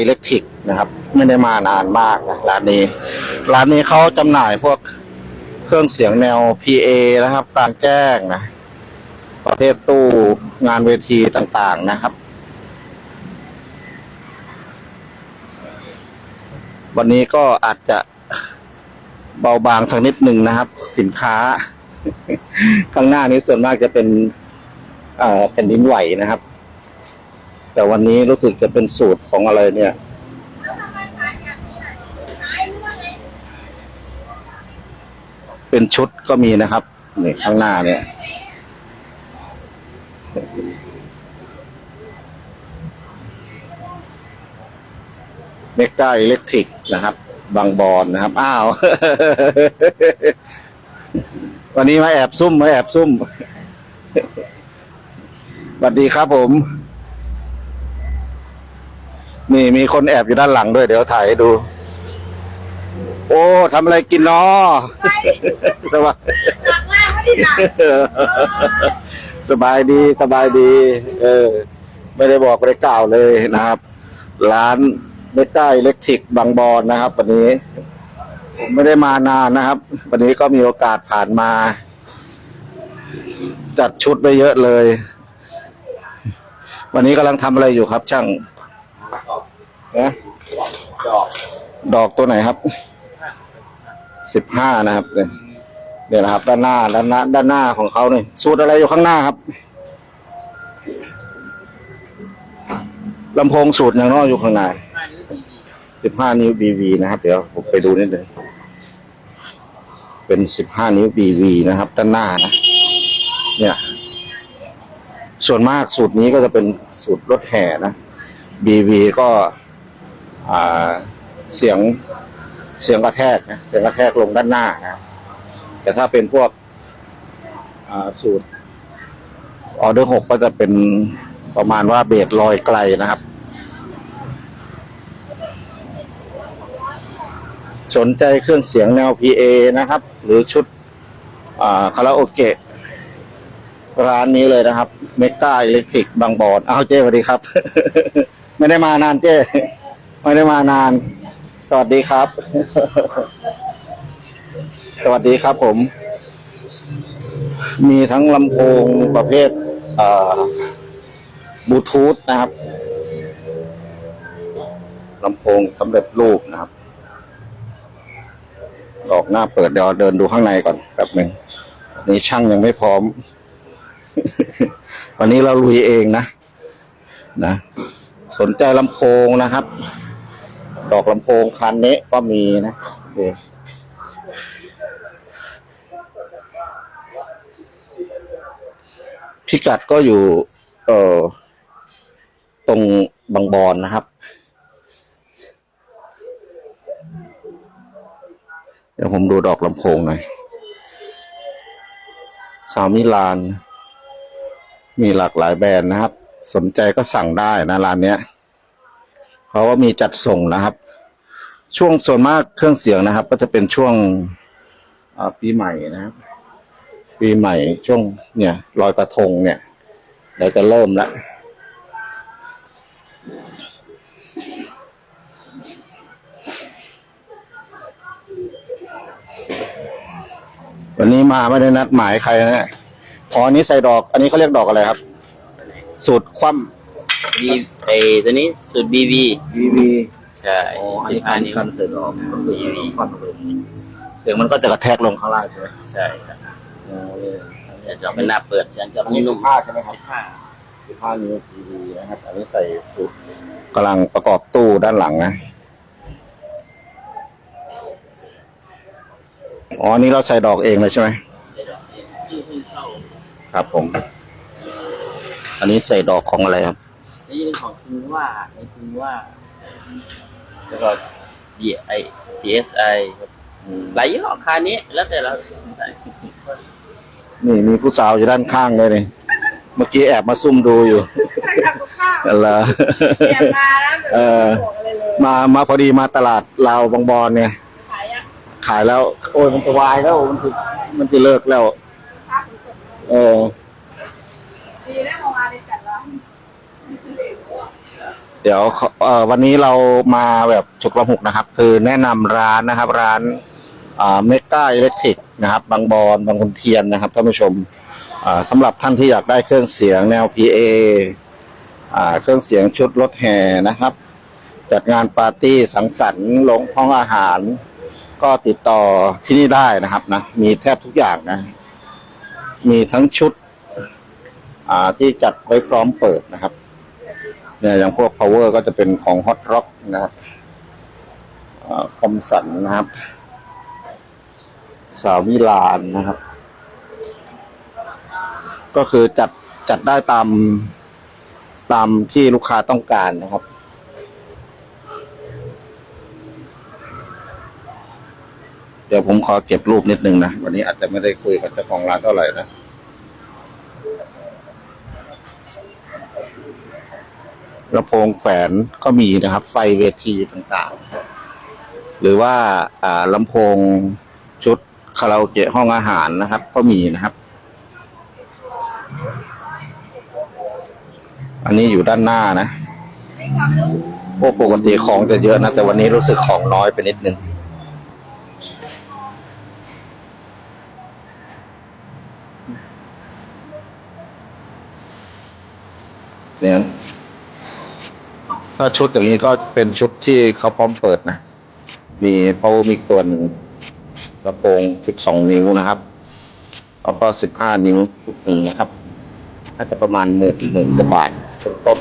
อิเล็กทริกนะครับ ไม่ได้มานานมากนะร้านนี้ ร้านนี้เขาจำหน่ายพวกเครื่องเสียงแนว PA นะครับกลางแจ้งนะ ประเภทตู้งานเวทีต่างๆนะครับ วันนี้ก็อาจจะเบาบางสักนิดหนึ่งนะครับ สินค้า ข้างหน้านี้ส่วนมากจะเป็น เอ่อแผ่นดินไหวนะครับ แต่วันนี้รู้สึกจะเป็นสูตรของอะไรเนี่ย เป็นชุดก็มีนะครับนี่ข้างหน้าเนี่ยเมกาอิเล็กทริกนะครับ บางบอนนะครับ อ้าว วันนี้มาแอบซุ่มมาแอบซุ่มสวัสดีครับผม นี่มีคนแอบอยู่ด้านหลังด้วย เดี๋ยวถ่ายให้ดู โอ้ทำอะไรกินเนาะสบายหลักล่างไม่ได้หลักสบายดีสบายดี เออ ไม่ได้บอกไม่ได้กล่าวเลยนะครับ ร้านเมกาอิเล็กทริกบางบอนนะครับ วันนี้ ผมไม่ได้มานานนะครับ วันนี้ก็มีโอกาสผ่านมา จัดชุดไปเยอะเลย วันนี้กำลังทำอะไรอยู่ครับช่าง นะดอกตัวไหนครับสิบห้านะครับเนี่ยนะครับ ด้านหน้าด้านหน้าด้านหน้าของเขาเนี่ยสูตรอะไรอยู่ข้างหน้าครับลำโพงสูตรอย่างน้อยอยู่ข้างหนสิบห้านิ้วบีวีนะครับ เดี๋ยวผมไปดูนิดนึงเป็นสิบห้านิ้วบีวีนะครับ ด้านหน้านะ เนี่ย ส่วนมากสูตรนี้ก็จะเป็นสูตรรถแห่นะ BV ก็ เสียงเสียงกระแทกนะเสียงกระแทกลงด้านหน้านะแต่ถ้าเป็นพวกสูตรออเดอร์หกก็จะเป็นประมาณว่าเบสลอยไกลนะครับ สนใจเครื่องเสียงแนว PA นะครับ หรือชุดคาราโอเกะร้านนี้เลยนะครับ เมกาอิเล็กทริกบางบอนอ้าวเจ้สวัสดีครับ ไม่ได้มานานเจ้ ไม่ได้มานาน สวัสดีครับ สวัสดีครับผม มีทั้งลำโพงประเภทบลูทูธนะครับลำโพงสำเร็จรูปนะครับ ออกหน้าเปิดเดี๋ยวเดินดูข้างในก่อนแป๊บหนึ่งนี่ช่างยังไม่พร้อม วันนี้เราลุยเองนะ นะ สนใจลำโพงนะครับ ดอกลำโพงคันนี้ก็มีนะเดี๋ยวพิกัดก็อยู่ เอ่อตรงบางบอนนะครับ เดี๋ยวผมดูดอกลำโพงหน่อยสามิลาน มีหลากหลายแบรนด์นะครับ สนใจก็สั่งได้นะร้านเนี้ย เพราะว่ามีจัดส่งนะครับ ช่วงส่วนมากเครื่องเสียงนะครับ ก็จะเป็นช่วงปีใหม่นะครับ ปีใหม่ช่วงเนี่ยลอยกระทงเนี่ยเดี๋ยวจะเริ่มแล้ววันนี้มาไม่ได้นัดหมายใครนะเนี่ยอ๋ออันนี้ใส่ดอก อันนี้เขาเรียกดอกอะไรครับ สูตรคว่ำ บีไอตัวนี้สุดบีบี BV ใช่อ๋ออันสิบนี้ห้าการนิ้ว การเสียงออกก็คือคว่ำลงเสียงมันก็จะกระแทกลงข้างล่างใช่ไหมใช่ครับอ๋อเนี่ยเดี๋ยวจะเอาเป็นหน้าเปิดเสียงจะอันนี้สินุ่บมห้าใช่ไหมครับ สิบห้าสิบห้านิ้ว TV นะครับ อันนี้ใส่สูตรกำลังประกอบตู้ด้านหลังนะ อ๋ออันนี้เราใส่ดอกเองเลยใช่ไหมที่เพิ่งเข้าครับผม อันนี้ใส่ดอกของอะไรครับ นี่เป็นของคุณว่าในคุณว่าใช่แล้วก็ดีไอดีเอสไอหลายยี่ห้อคานี้แล้วแต่เราใส่นี่มีผู้สาวอยู่ด้านข้างเลยนี่เมื่อกี้แอบมาซุ่มดูอยู่ทำกับข้าวอะไรแอบมาแล้วแบบเออไม่บอกอะไรเลยมามาพอดีมาตลาดลาวบางบอนเนี่ยขายอะขายแล้ว โอ้ยมันจะวายแล้วมันจะมันจะเลิกแล้วภาพมันสดเออ ดีนะ เดี๋ยวเอ่อวันนี้เรามาแบบฉุกละหุกนะครับ คือแนะนำร้านนะครับ ร้านเมกาอิเล็กทริกนะครับ บางบอนบางคนเทียนนะครับท่านผู้ชมอ่าสำหรับท่านที่อยากได้เครื่องเสียงแนว PA อ่าเครื่องเสียงชุดรถแห่นะครับ จัดงานปาร์ตี้สังสรรค์ลงห้องอาหาร ก็ติดต่อที่นี่ได้นะครับนะมีแทบทุกอย่างนะ มีทั้งชุด อ่าที่จัดไว้พร้อมเปิดนะครับ เนี่ยอย่างพวก power ก็จะเป็นของ hot rock นะครับคอมสันนะครับ สาวมิลานนะครับ ก็คือจัดจัดได้ตามตามที่ลูกค้าต้องการนะครับเดี๋ยวผมขอเก็บรูปนิดนึงนะ วันนี้อาจจะไม่ได้คุยกับเจ้าของร้านเท่าไหร่นะ ลำโพงแฝนก็มีนะครับ ไฟเวทีต่างๆ หรือว่าอ่าลำโพงชุดคาราโอเกะห้องอาหารนะครับ ก็มีนะครับ อันนี้อยู่ด้านหน้านะโอ้ปกติของจะเยอะนะ แต่วันนี้รู้สึกของน้อยไปนิดนึงเนี่ย ถ้าชุดอย่างนี้ก็เป็นชุดที่เขาพร้อมเปิดนะ มีเพราะมีตัวกระโปรง12นิ้วนะครับแล้วก็15นิ้วชุดหนึ่งนะครับน่าจะประมาณหมื่นหมื่นกว่าบาทต้น